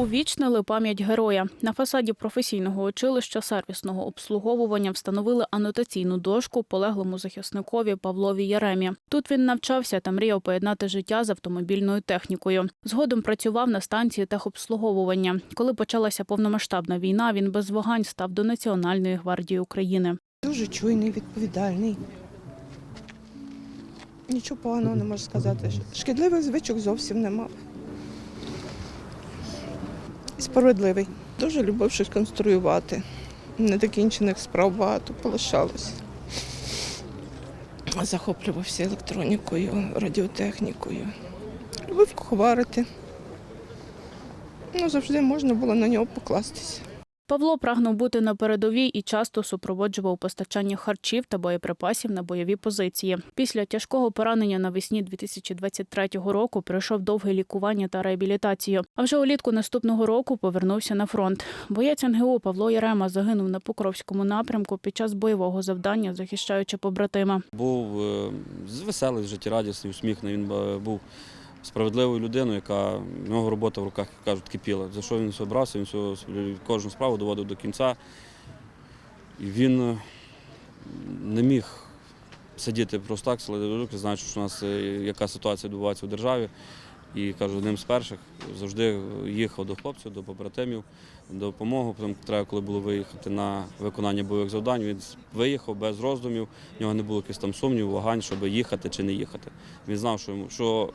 Увічнили пам'ять героя. На фасаді професійного училища сервісного обслуговування встановили анотаційну дошку полеглому захисникові Павлові Яремі. Тут він навчався та мріяв поєднати життя з автомобільною технікою. Згодом працював на станції техобслуговування. Коли почалася повномасштабна війна, він без вагань став до Національної гвардії України. Дуже чуйний, відповідальний. Нічого поганого не можу сказати. Шкідливих звичок зовсім не мав. Справедливий. Дуже любив щось конструювати. Недокінчених справ багато полишалось. Захоплювався електронікою, радіотехнікою. Любив куховарити. Ну, завжди можна було на нього покластися. Павло прагнув бути на передовій і часто супроводжував постачання харчів та боєприпасів на бойові позиції. Після тяжкого поранення навесні 2023 року пройшов довге лікування та реабілітацію. А вже улітку наступного року повернувся на фронт. Боєць НГУ Павло Ярема загинув на Покровському напрямку під час бойового завдання, захищаючи побратима. Був е, з- веселий, життєрадісний, усміхнений. Він е, був справедливою людиною, яка в нього робота в руках, як кажуть, кипіла. За що він все брався, він кожну справу доводив до кінця. І він е, не міг сидіти просто так, сидіти руки, знаючи, що у нас е, яка ситуація відбувається у державі. І кажу, одним з перших завжди їхав до хлопців, до побратимів, допомогу. Потім треба, коли було виїхати на виконання бойових завдань, він виїхав без роздумів. В нього не було якихось там сумнівів, вагань, щоб їхати чи не їхати. Він знав, що, що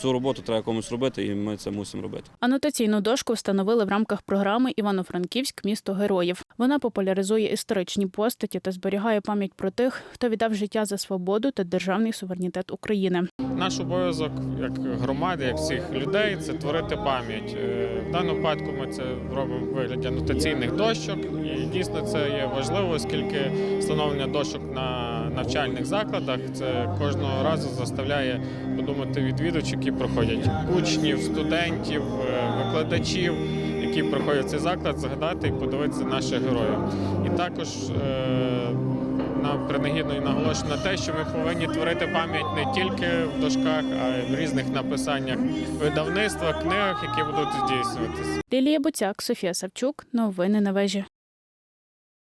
цю роботу треба комусь робити, і ми це мусимо робити. Анотаційну дошку встановили в рамках програми Івано-Франківськ місто героїв. Вона популяризує історичні постаті та зберігає пам'ять про тих, хто віддав життя за свободу та державний суверенітет України. Наш обов'язок як громади, як всіх людей, це творити пам'ять. Е, В даному випадку ми це робимо в вигляді анотаційних дощок, і дійсно це є важливо, оскільки встановлення дощок на навчальних закладах це кожного разу заставляє подумати відвідувачів, які проходять учнів, студентів, е, викладачів, які проходять цей заклад, згадати і подивитися наших героїв. І також е, нам принагідно і наголошено на те, що ми повинні творити пам'ять не тільки в дошках, а й в різних написаннях видавництва, книгах, які будуть здійснюватися. Лілія Буцяк, Софія Савчук. Новини на вежі.